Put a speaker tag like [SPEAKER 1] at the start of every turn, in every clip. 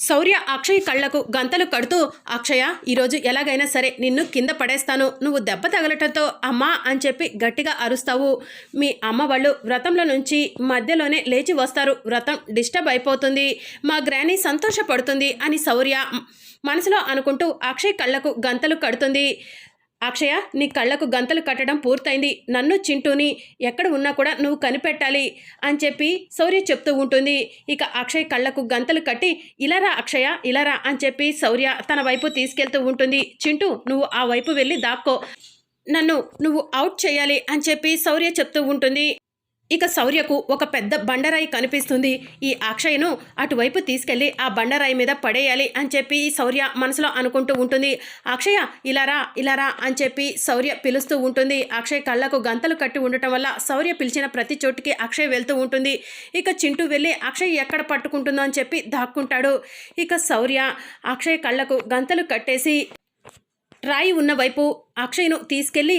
[SPEAKER 1] శౌర్య అక్షయ్ కళ్ళకు గంతలు కడుతూ అక్షయ ఈరోజు ఎలాగైనా సరే నిన్ను కింద పడేస్తాను. నువ్వు దెబ్బ తగలటంతో అమ్మా అని చెప్పి గట్టిగా అరుస్తావు. మీ అమ్మ వాళ్ళు వ్రతంలో నుంచి మధ్యలోనే లేచి వస్తారు. వ్రతం డిస్టర్బ్ అయిపోతుంది. మా గ్రానీ సంతోషపడుతుంది అని శౌర్య మనసులో అనుకుంటూ అక్షయ్ కళ్ళకు గంతలు కడుతుంది. అక్షయ నీ కళ్ళకు గంతలు కట్టడం పూర్తయింది. నన్ను చింటూని ఎక్కడ ఉన్నా కూడా నువ్వు కనిపెట్టాలి అని చెప్పి శౌర్య చెప్తూ ఉంటుంది. ఇక అక్షయ్ కళ్ళకు గంతలు కట్టి ఇలారా అక్షయ ఇలారా అని చెప్పి శౌర్య తన వైపు తీసుకెళ్తూ ఉంటుంది. చింటూ నువ్వు ఆ వైపు వెళ్ళి దాక్కో. నన్ను నువ్వు అవుట్ చేయాలి అని చెప్పి శౌర్య చెప్తూ ఉంటుంది. ఇక శౌర్యకు ఒక పెద్ద బండరాయి కనిపిస్తుంది. ఈ అక్షయ్ను అటువైపు తీసుకెళ్ళి ఆ బండరాయి మీద పడేయాలి అని చెప్పి శౌర్య మనసులో అనుకుంటూ ఉంటుంది. అక్షయ ఇలారా ఇలారా అని చెప్పి శౌర్య పిలుస్తూ ఉంటుంది. అక్షయ్ కళ్ళకు గంతలు కట్టి ఉండటం వల్ల శౌర్య పిలిచిన ప్రతి చోటుకి అక్షయ్ వెళ్తూ ఉంటుంది. ఇక చింటూ వెళ్ళి అక్షయ్ ఎక్కడ పట్టుకుంటుందో అని చెప్పి దాక్కుంటాడు. ఇక శౌర్య అక్షయ్ కళ్ళకు గంతలు కట్టేసి రాయి ఉన్న వైపు అక్షయ్ను తీసుకెళ్ళి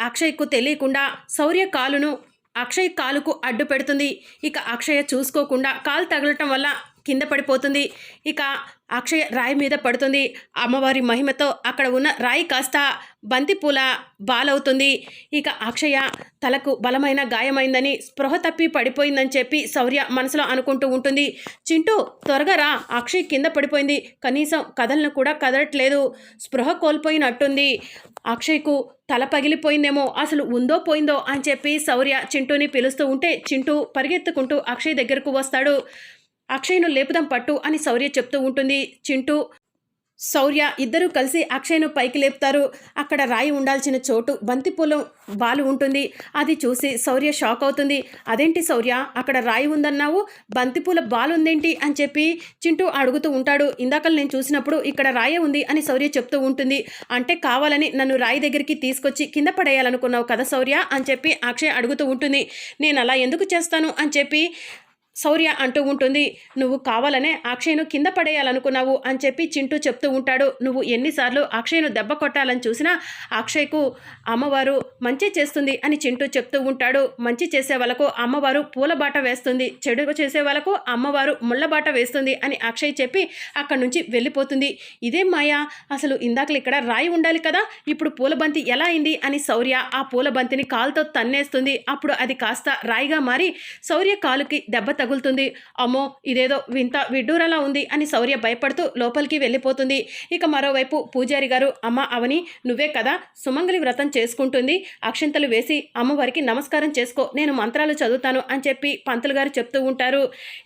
[SPEAKER 1] అక్షయ్కు తెలియకుండా శౌర్య కాలును అక్షయ్ కాలుకు అడ్డు పెడుతుంది. ఇక అక్షయ చూసుకోకుండా కాలు తగలటం వల్ల కింద పడిపోతుంది. ఇక అక్షయ రాయి మీద పడుతుంది. అమ్మవారి మహిమతో అక్కడ ఉన్న రాయి కాస్త బంతిపూల బాలవుతుంది. ఇక అక్షయ తలకు బలమైన గాయమైందని స్పృహ తప్పి పడిపోయిందని చెప్పి శౌర్య మనసులో అనుకుంటూ ఉంటుంది. చింటూ త్వరగా రా. అక్షయ్ కింద పడిపోయింది. కనీసం కథలను కూడా కదలట్లేదు. స్పృహ కోల్పోయినట్టుంది. అక్షయ్కు తల పగిలిపోయిందేమో అసలు ఉందో పోయిందో అని చెప్పి శౌర్య చింటూని పిలుస్తూ ఉంటే చింటూ పరిగెత్తుకుంటూ అక్షయ్ దగ్గరకు వస్తాడు. అక్షయ్ను లేపుదాం పట్టు అని శౌర్య చెప్తూ ఉంటుంది. చింటూ శౌర్య ఇద్దరూ కలిసి అక్షయ్ను పైకి లేపుతారు. అక్కడ రాయి ఉండాల్సిన చోటు బంతిపూలం బాలు ఉంటుంది. అది చూసి శౌర్య షాక్ అవుతుంది. అదేంటి శౌర్య? అక్కడ రాయి ఉందన్నావు? బంతిపూల బాల్ ఉందేంటి? అని చెప్పి చింటూ అడుగుతూ ఉంటాడు. ఇందాక నేను చూసినప్పుడు ఇక్కడ రాయే ఉంది అని శౌర్య చెప్తూ ఉంటుంది. అంటే కావాలని నన్ను రాయి దగ్గరికి తీసుకొచ్చి కింద పడేయాలనుకున్నావు కదా శౌర్య? అని చెప్పి అక్షయ్ అడుగుతూ ఉంటుంది. నేను అలా ఎందుకు చేస్తాను? అని చెప్పి శౌర్య అంటూ ఉంటుంది నువ్వు కావాలనే అక్షయ్ను కింద పడేయాలనుకున్నావు అని చెప్పి చింటూ చెప్తూ ఉంటాడు. నువ్వు ఎన్నిసార్లు అక్షయ్ను దెబ్బ కొట్టాలని చూసినా అక్షయ్కు అమ్మవారు మంచి చేస్తుంది అని చింటూ చెప్తూ ఉంటాడు. మంచి చేసే వాళ్ళకు అమ్మవారు పూలబాట వేస్తుంది చెడు చేసే వాళ్ళకు అమ్మవారు ముళ్ళబాట వేస్తుంది అని అక్షయ్ చెప్పి అక్కడి నుంచి వెళ్ళిపోతుంది. ఇదే మాయా అసలు ఇందాకలు ఇక్కడ రాయి ఉండాలి కదా ఇప్పుడు పూలబంతి ఎలా అయింది అని శౌర్య ఆ పూలబంతిని కాలుతో తన్నేస్తుంది. అప్పుడు అది కాస్త రాయిగా మారి శౌర్య కాలుకి దెబ్బ తగులుతుంది. అమ్మో ఇదేదో వింత విడ్డూరలా ఉంది అని శౌర్య భయపడుతూ లోపలికి వెళ్ళిపోతుంది. ఇక మరోవైపు పూజారి గారు అమ్మ అవని నువ్వే కదా సుమంగలి వ్రతం చేసుకుంటుంది. అక్షంతలు వేసి అమ్మవారికి నమస్కారం చేసుకో నేను మంత్రాలు చదువుతాను అని చెప్పి పంతులు గారు చెప్తూ ఉంటారు.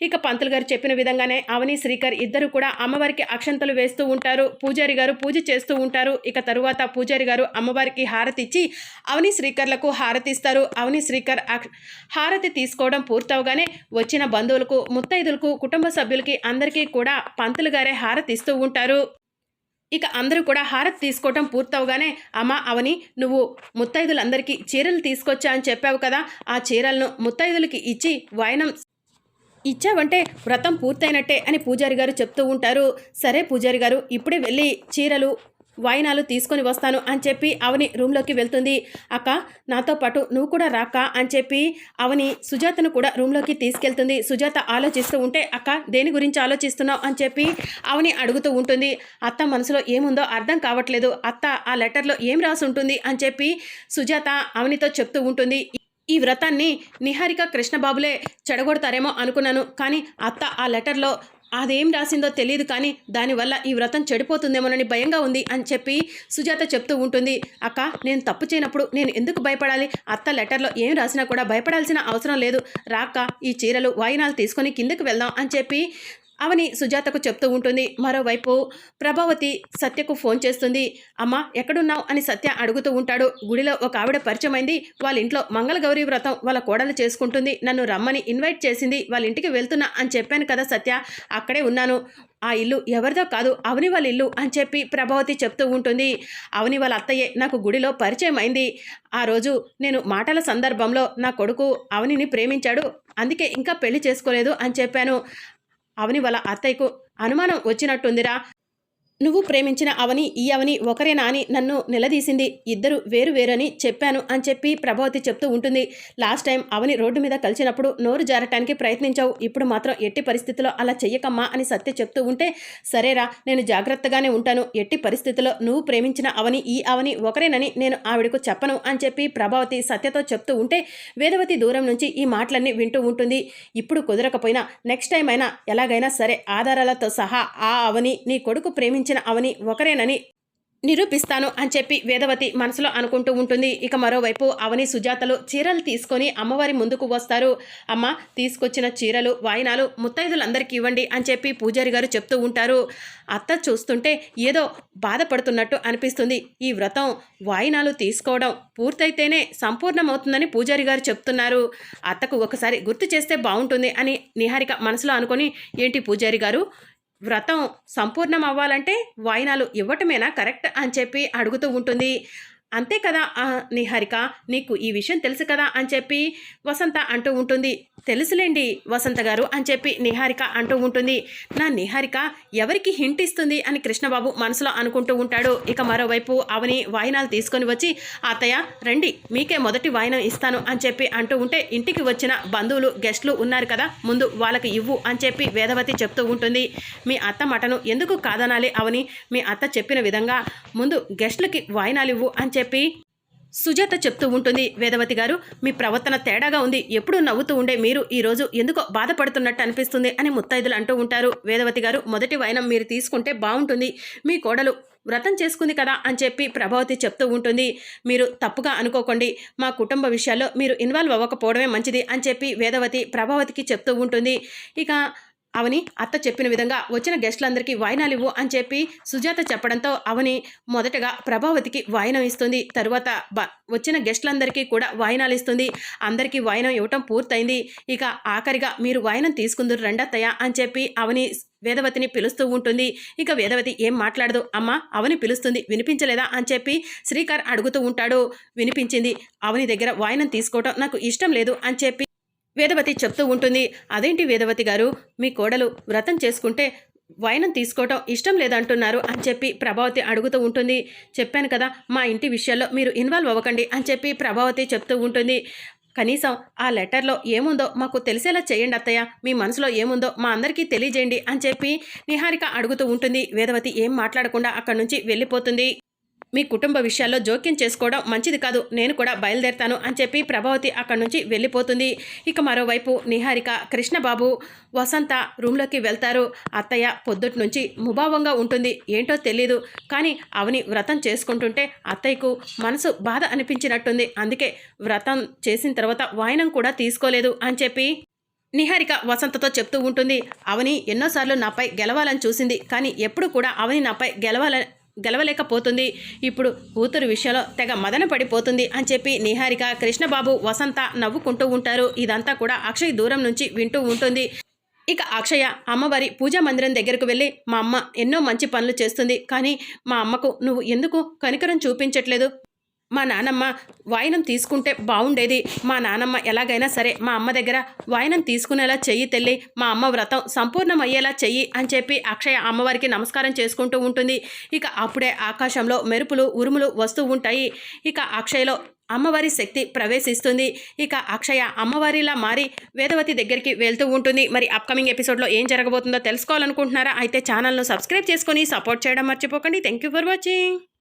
[SPEAKER 1] ఇక పంతులు గారు చెప్పిన విధంగానే అవని శ్రీకర్ ఇద్దరు కూడా అమ్మవారికి అక్షంతలు వేస్తూ ఉంటారు. పూజారి గారు పూజ చేస్తూ ఉంటారు. ఇక తరువాత పూజారి గారు అమ్మవారికి హారతి ఇచ్చి అవని శ్రీకర్లకు హారతి ఇస్తారు. అవని శ్రీకర్ హారతి తీసుకోవడం పూర్తవగానే వచ్చిన బంధువులకు ముత్తైదులకు కుటుంబ సభ్యులకి అందరికీ కూడా పంతులు గారే హారతి ఇస్తూ ఉంటారు. ఇక అందరూ కూడా హారతి తీసుకోవటం పూర్తవగానే అమ్మ అవని నువ్వు ముత్తైదులందరికీ చీరలు తీసుకొచ్చా అని చెప్పావు కదా ఆ చీరలను ముత్తైదులకి ఇచ్చి వాయనం ఇచ్చావంటే వ్రతం పూర్తయినట్టే అని పూజారి గారు చెప్తూ ఉంటారు. సరే పూజారి గారు ఇప్పుడే వెళ్ళి చీరలు వాయినాలు తీసుకొని వస్తాను అని చెప్పి అవని రూమ్లోకి వెళ్తుంది. అక్క నాతో పాటు నువ్వు కూడా రాక్క అని చెప్పి అవని సుజాతను కూడా రూమ్లోకి తీసుకెళ్తుంది. సుజాత ఆలోచిస్తూ ఉంటే అక్క దేని గురించి ఆలోచిస్తున్నావు అని చెప్పి అవని అడుగుతూ ఉంటుంది. అత్త మనసులో ఏముందో అర్థం కావట్లేదు. అత్త ఆ లెటర్లో ఏం రాసి ఉంటుంది అని చెప్పి సుజాత అవనితో చెప్తూ ఉంటుంది. ఈ వ్రతాన్ని నిహారిక కృష్ణబాబులే చెడగొడతారేమో అనుకున్నాను. కానీ అత్త ఆ లెటర్లో అదేం రాసిందో తెలియదు కానీ దానివల్ల ఈ వ్రతం చెడిపోతుందేమోనని భయంగా ఉంది అని చెప్పి సుజాత చెప్తూ ఉంటుంది. అక్క నేను తప్పు చేయనప్పుడు నేను ఎందుకు భయపడాలి? అత్త లెటర్లో ఏం రాసినా కూడా భయపడాల్సిన అవసరం లేదు. రాక్క ఈ చీరలు వాయినాలు తీసుకొని కిందకి వెళ్దాం అని చెప్పి అవని సుజాతకు చెప్తూ ఉంటుంది. మరోవైపు ప్రభావతి సత్యకు ఫోన్ చేస్తుంది. అమ్మ ఎక్కడున్నావు? అని సత్య అడుగుతూ ఉంటాడు. గుడిలో ఒక ఆవిడ పరిచయమైంది. వాళ్ళ ఇంట్లో మంగళగౌరి వ్రతం వాళ్ళ కోడలు చేసుకుంటుంది. నన్ను రమ్మని ఇన్వైట్ చేసింది. వాళ్ళ ఇంటికి వెళ్తున్నా అని చెప్పాను కదా సత్య. అక్కడే ఉన్నాను. ఆ ఇల్లు ఎవరిదో కాదు అవని వాళ్ళ ఇల్లు అని చెప్పి ప్రభావతి చెప్తూ ఉంటుంది. అవని వాళ్ళ అత్తయ్యే నాకు గుడిలో పరిచయం అయింది ఆ రోజు నేను మాటల సందర్భంలో నా కొడుకు అవనిని ప్రేమించాడు. అందుకే ఇంకా పెళ్ళి చేసుకోలేదు అని చెప్పాను. అవని వాళ్ళ అత్తయ్యకు అనుమానం వచ్చినట్టుందిరా. నువ్వు ప్రేమించిన అవని ఈ అవని ఒకరేనా అని నన్ను నిలదీసింది. ఇద్దరు వేరు వేరని చెప్పాను అని చెప్పి ప్రభావతి చెప్తూ ఉంటుంది. లాస్ట్ టైం అవని రోడ్డు మీద కలిసినప్పుడు నోరు జారటానికి ప్రయత్నించావు. ఇప్పుడు మాత్రం ఎట్టి పరిస్థితిలో అలా చెయ్యకమ్మా అని సత్య చెప్తూ ఉంటే సరేరా నేను జాగ్రత్తగానే ఉంటాను. ఎట్టి పరిస్థితిలో నువ్వు ప్రేమించిన అవని ఈ అవని ఒకరేనని నేను ఆవిడకు చెప్పను అని చెప్పి ప్రభావతి సత్యతో చెప్తూ ఉంటే వేదవతి దూరం నుంచి ఈ మాటలన్నీ వింటూ ఉంటుంది. ఇప్పుడు కుదరకపోయినా నెక్స్ట్ టైం అయినా ఎలాగైనా సరే ఆధారాలతో సహా ఆ అవని నీ కొడుకు ప్రేమించిన అవని ఒకరేనని నిరూపిస్తాను అని చెప్పి వేదవతి మనసులో అనుకుంటూ ఉంటుంది. ఇక మరోవైపు అవని సుజాతలు చీరలు తీసుకొని అమ్మవారి ముందుకు వస్తారు. అమ్మ తీసుకొచ్చిన చీరలు వాయినాలు ముత్తైదులందరికీ ఇవ్వండి అని చెప్పి పూజారి గారు చెప్తూ ఉంటారు. అత్త చూస్తుంటే ఏదో బాధపడుతున్నట్టు అనిపిస్తుంది. ఈ వ్రతం వాయినాలు తీసుకోవడం పూర్తయితేనే సంపూర్ణమవుతుందని పూజారి గారు చెప్తున్నారు. అత్తకు ఒకసారి గుర్తు చేస్తే బాగుంటుంది అని నిహారిక మనసులో అనుకొని ఏంటి పూజారి గారు వ్రతం సంపూర్ణం అవ్వాలంటే వాయినాలు ఇవ్వటమేనా కరెక్ట్ అని చెప్పి అడుగుతూ ఉంటుంది. అంతే కదా? ఆ, నిహారిక నీకు ఈ విషయం తెలుసు కదా? అని చెప్పి వసంత అంటూ ఉంటుంది. తెలుసులేండి వసంత గారు అని చెప్పి నిహారిక అంటూ ఉంటుంది. నా నిహారిక ఎవరికి హింట్ ఇస్తుంది అని కృష్ణబాబు మనసులో అనుకుంటూ ఉంటాడు. ఇక మరోవైపు అవని వాయినాలు తీసుకొని వచ్చి అత్తయ్య రండి మీకే మొదటి వాయినం ఇస్తాను అని చెప్పి అంటూ ఉంటే ఇంటికి వచ్చిన బంధువులు గెస్ట్లు ఉన్నారు కదా? ముందు వాళ్ళకి ఇవ్వు అని చెప్పి వేదవతి చెప్తూ ఉంటుంది. మీ అత్త మటను ఎందుకు కాదనాలి అవని? మీ అత్త చెప్పిన విధంగా ముందు గెస్ట్లకి వాయినాలు ఇవ్వు అని చెప్పి చెప్పి సుజాత చెప్తూ ఉంటుంది. వేదవతి గారు మీ ప్రవర్తన తేడాగా ఉంది. ఎప్పుడు నవ్వుతూ ఉండే మీరు ఈరోజు ఎందుకో బాధపడుతున్నట్టు అనిపిస్తుంది అని ముత్తైదులు అంటూ ఉంటారు. వేదవతి గారు మొదటి వైనం మీరు తీసుకుంటే బాగుంటుంది. మీ కోడలు వ్రతం చేసుకుంది కదా అని చెప్పి ప్రభావతి చెప్తూ ఉంటుంది. మీరు తప్పుగా అనుకోకండి. మా కుటుంబ విషయాల్లో మీరు ఇన్వాల్వ్ అవ్వకపోవడమే మంచిది అని చెప్పి వేదవతి ప్రభావతికి చెప్తూ ఉంటుంది. ఇక అవని అత్త చెప్పిన విధంగా వచ్చిన గెస్టులందరికీ వాయినాలు ఇవ్వు అని చెప్పి సుజాత చెప్పడంతో అవని మొదటగా ప్రభావతికి వాయినం ఇస్తుంది. తరువాత బ వచ్చిన గెస్టులందరికీ కూడా వాయినాలు ఇస్తుంది అందరికీ వాయినం ఇవ్వటం పూర్తయింది. ఇక ఆఖరిగా మీరు వాయినం తీసుకుందరు రెండత్తయ్య అని చెప్పి అవని వేదవతిని పిలుస్తూ ఉంటుంది. ఇక వేదవతి ఏం మాట్లాడదు. అమ్మ అవని పిలుస్తుంది. వినిపించలేదా అని చెప్పి శ్రీకర్ అడుగుతూ ఉంటాడు. వినిపించింది. అవని దగ్గర వాయినం తీసుకోవటం నాకు ఇష్టం లేదు అని చెప్పి వేదవతి చెప్తూ ఉంటుంది. అదేంటి వేదవతి గారు? మీ కోడలు వ్రతం చేసుకుంటే వైనం తీసుకోవటం ఇష్టం లేదంటున్నారు అని చెప్పి ప్రభావతి అడుగుతూ ఉంటుంది. చెప్పాను కదా మా ఇంటి విషయాల్లో మీరు ఇన్వాల్వ్ అవ్వకండి అని చెప్పి ప్రభావతి చెప్తూ ఉంటుంది. కనీసం ఆ లెటర్లో ఏముందో మాకు తెలిసేలా చేయండి అత్తయ్య. మీ మనసులో ఏముందో మా అందరికీ తెలియజేయండి అని చెప్పి నిహారిక అడుగుతూ ఉంటుంది. వేదవతి ఏం మాట్లాడకుండా అక్కడి నుంచి వెళ్ళిపోతుంది. మీ కుటుంబ విషయాల్లో జోక్యం చేసుకోవడం మంచిది కాదు. నేను కూడా బయలుదేరుతాను అని చెప్పి ప్రభావతి అక్కడి నుంచి వెళ్ళిపోతుంది. ఇక మరోవైపు నిహారిక కృష్ణబాబు వసంత రూమ్లోకి వెళ్తారు. అత్తయ్య పొద్దుటి నుంచి ముభావంగా ఉంటుంది. ఏంటో తెలీదు. కానీ అవని వ్రతం చేసుకుంటుంటే అత్తయ్యకు మనసు బాధ అనిపించినట్టుంది. అందుకే వ్రతం చేసిన తర్వాత వాయినం కూడా తీసుకోలేదు అని చెప్పి నిహారిక వసంతతో చెప్తూ ఉంటుంది. అవని ఎన్నోసార్లు నాపై గెలవాలని చూసింది. కానీ ఎప్పుడు కూడా అవని నాపై గెలవాలని గెలవలేకపోతుంది. ఇప్పుడు కూతురు విషయంలో తెగ మదన పడిపోతుంది అని చెప్పి నిహారిక కృష్ణబాబు వసంత నవ్వుకుంటూ ఉంటారు. ఇదంతా కూడా అక్షయ్ దూరం నుంచి వింటూ ఉంటుంది. ఇక అక్షయ అమ్మవారి పూజా మందిరం దగ్గరకు వెళ్ళి మా అమ్మ ఎన్నో మంచి పనులు చేస్తుంది. కానీ మా అమ్మకు నువ్వు ఎందుకు కనికరం చూపించట్లేదు? మా నానమ్మ వాయినం తీసుకుంటే బాగుండేది మా నానమ్మ ఎలాగైనా సరే మా అమ్మ దగ్గర వాయినం తీసుకునేలా చెయ్యి తెల్లి మా అమ్మ వ్రతం సంపూర్ణమయ్యేలా చెయ్యి అని చెప్పి అక్షయ అమ్మవారికి నమస్కారం చేసుకుంటూ ఉంటుంది. ఇక అప్పుడే ఆకాశంలో మెరుపులు ఉరుములు వస్తూ ఉంటాయి. ఇక అక్షయలో అమ్మవారి శక్తి ప్రవేశిస్తుంది. ఇక అక్షయ అమ్మవారిలా మారి వేదవతి దగ్గరికి వెళ్తూ ఉంటుంది. మరి అప్కమింగ్ ఎపిసోడ్లో ఏం జరగబోతుందో తెలుసుకోవాలనుకుంటున్నారా? అయితే ఛానల్ను సబ్స్క్రైబ్ చేసుకొని సపోర్ట్ చేయడం మర్చిపోకండి. Thank you for watching